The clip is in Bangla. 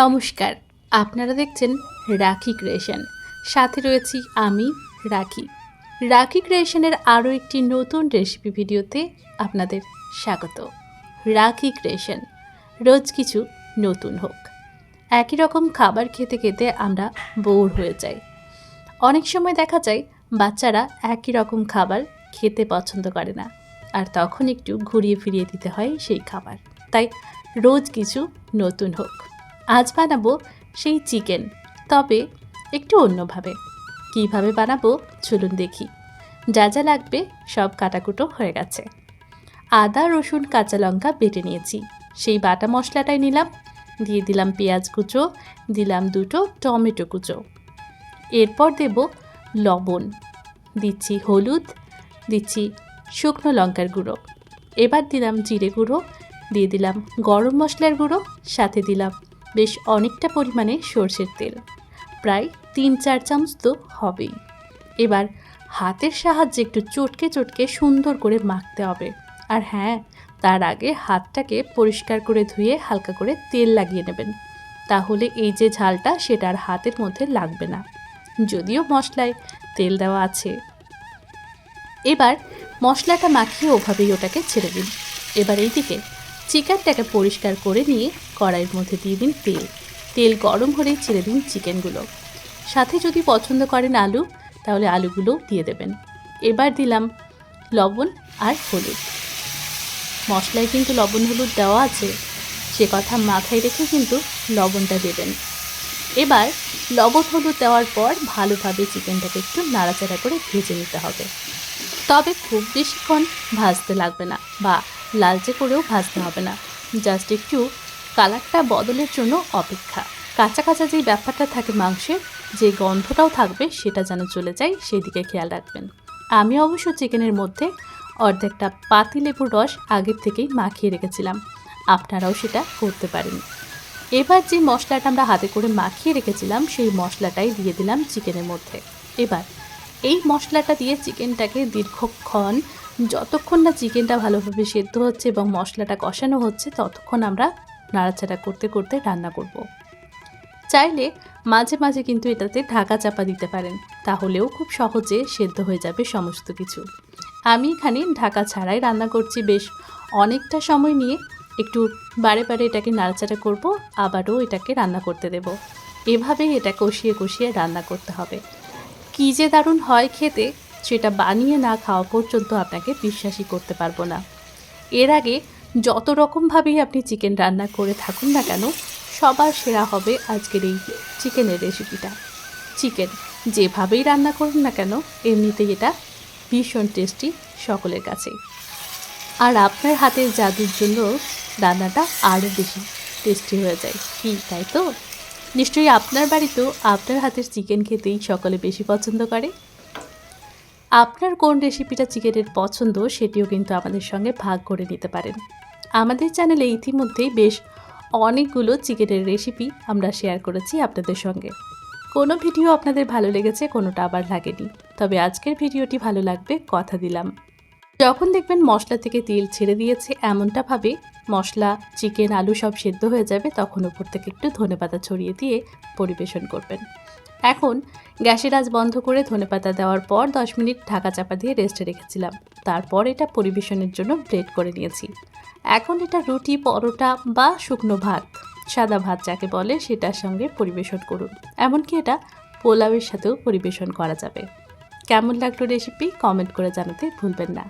নমস্কার, আপনারা দেখছেন রাখি ক্রিয়েশন। সাথে রয়েছি আমি, রাখি। রাখি ক্রিয়েশনের আরও একটি নতুন রেসিপি ভিডিওতে আপনাদের স্বাগত। রাখি ক্রিয়েশন, রোজ কিছু নতুন হোক। একই রকম খাবার খেতে খেতে আমরা বোর হয়ে যাই। অনেক সময় দেখা যায়, বাচ্চারা একই রকম খাবার খেতে পছন্দ করে না, আর তখন একটু ঘুরিয়ে ফিরিয়ে দিতে হয় সেই খাবার। তাই রোজ কিছু নতুন হোক। আজ বানাবো সেই চিকেন, তবে একটু অন্যভাবে। কীভাবে বানাবো চলুন দেখি। যা যা লাগবে সব কাটাকুটো হয়ে গেছে। আদা, রসুন, কাঁচা লঙ্কা বেটে নিয়েছি। সেই বাটা মশলাটাই নিলাম। দিয়ে দিলাম পেঁয়াজ কুচো, দিলাম দুটো টমেটো কুচো। এরপর দেব লবণ। দিচ্ছি হলুদ, দিচ্ছি শুকনো লঙ্কার গুঁড়ো। এবার দিলাম জিরে গুঁড়ো, দিয়ে দিলাম গরম মশলার গুঁড়ো, সাথে দিলাম বেশ অনেকটা পরিমাণে সর্ষের তেল। প্রায় তিন চার চামচ তো হবেই। এবার হাতের সাহায্যে একটু চটকে চটকে সুন্দর করে মাখতে হবে। আর হ্যাঁ তার আগে হাতটাকে পরিষ্কার করে ধুয়ে হালকা করে তেল লাগিয়ে নেবেন। তাহলে এই যে ঝালটা, সেটা আর হাতের মধ্যে লাগবে না। যদিও মশলায় তেল দেওয়া আছে। এবার মশলাটা মাখিয়ে ওভাবেই ওটাকে ছেড়ে দিন। এবার এইদিকে চিকেনটাকে পরিষ্কার করে নিয়ে কড়াইয়ের মধ্যে দিয়ে দিন তেল। তেল গরম হলেই ছেড়ে দিন চিকেনগুলো। সাথে যদি পছন্দ করেন আলু, তাহলে আলুগুলোও দিয়ে দেবেন। এবার দিলাম লবণ আর হলুদ। মশলায় কিন্তু লবণ হলুদ দেওয়া আছে, সে কথা মাথায় রেখে কিন্তু লবণটা দেবেন। এবার লবণ হলুদ দেওয়ার পর ভালোভাবে চিকেনটাকে একটু নাড়াচাড়া করে ভেজে নিতে হবে। তবে খুব বেশিক্ষণ ভাজতে লাগবে না বা লালচে করেও ভাজতে হবে না। জাস্ট একটু কালারটা বদলের জন্য অপেক্ষা। কাঁচা কাঁচা যেই ব্যাপারটা থাকে মাংসের, যে গন্ধটাও থাকবে সেটা যেন চলে যায় সেই দিকে খেয়াল রাখবেন। আমি অবশ্য চিকেনের মধ্যে অর্ধেকটা পাতি লেবুর রস আগের থেকেই মাখিয়ে রেখেছিলাম। আপনারাও সেটা করতে পারেন। এবার যে মশলাটা আমরা হাতে করে মাখিয়ে রেখেছিলাম, সেই মশলাটাই দিয়ে দিলাম চিকেনের মধ্যে। এবার এই মশলাটা দিয়ে চিকেনটাকে দীর্ঘক্ষণ, যতক্ষণ না চিকেনটা ভালোভাবে সেদ্ধ হচ্ছে এবং মশলাটা কষানো হচ্ছে, ততক্ষণ আমরা নাড়াচাড়া করতে করতে রান্না করব। চাইলে মাঝে মাঝে কিন্তু এটাতে ঢাকা চাপা দিতে পারেন, তাহলেও খুব সহজে সেদ্ধ হয়ে যাবে সমস্ত কিছু। আমি এখানে ঢাকা ছাড়াই রান্না করছি বেশ অনেকটা সময় নিয়ে। একটু বারে বারে এটাকে নাড়াচাড়া করব, আবারও এটাকে রান্না করতে দেব। এভাবেই এটা কষিয়ে কষিয়ে রান্না করতে হবে। কী যে দারুণ হয় খেতে, সেটা বানিয়ে না খাওয়া পর্যন্ত আপনাকে বিশ্বাসই করতে পারব না। এর আগে যত রকমভাবেই আপনি চিকেন রান্না করে থাকুন না কেন, সবার সেরা হবে আজকের এই চিকেনের রেসিপিটা। চিকেন যেভাবেই রান্না করুন না কেন, এমনিতেই এটা ভীষণ টেস্টি সকলের কাছে। আর আপনার হাতের জাদুর জন্য রান্নাটা আরও বেশি টেস্টি হয়ে যায়। কি, তাই তো? নিশ্চয়ই আপনার বাড়িতেও আপনার হাতের চিকেন খেতেই সকলে বেশি পছন্দ করে। আপনার কোন রেসিপিটা চিকেনের পছন্দ সেটিও কিন্তু আমাদের সঙ্গে ভাগ করে নিতে পারেন। আমাদের চ্যানেলে ইতিমধ্যেই বেশ অনেকগুলো চিকেনের রেসিপি আমরা শেয়ার করেছি আপনাদের সঙ্গে। কোনো ভিডিও আপনাদের ভালো লেগেছে, কোনোটা আবার লাগেনি। তবে আজকের ভিডিওটি ভালো লাগবে, কথা দিলাম। যখন দেখবেন মশলা থেকে তেল ছেড়ে দিয়েছে এমনটা ভাবে, মশলা, চিকেন, আলু সব সেদ্ধ হয়ে যাবে, তখন উপর থেকে একটু ধনেপাতা ছড়িয়ে দিয়ে পরিবেশন করবেন। এখন গ্যাসের আজ বন্ধ করে ধনেপাতা দেওয়ার পর দশ মিনিট ঢাকা চাপা দিয়ে রেস্টে রেখেছিলাম। তারপর এটা পরিবেশনের জন্য ব্লেড করে নিয়েছি। এখন এটা রুটি, পরোটা বা শুকনো ভাত, সাদা ভাত যাকে বলে সেটার সঙ্গে পরিবেশন করুন। এমনকি এটা পোলাওয়ের সাথেও পরিবেশন করা যাবে। কেমন লাগল রেসিপি কমেন্ট করে জানাতে ভুলবেন না।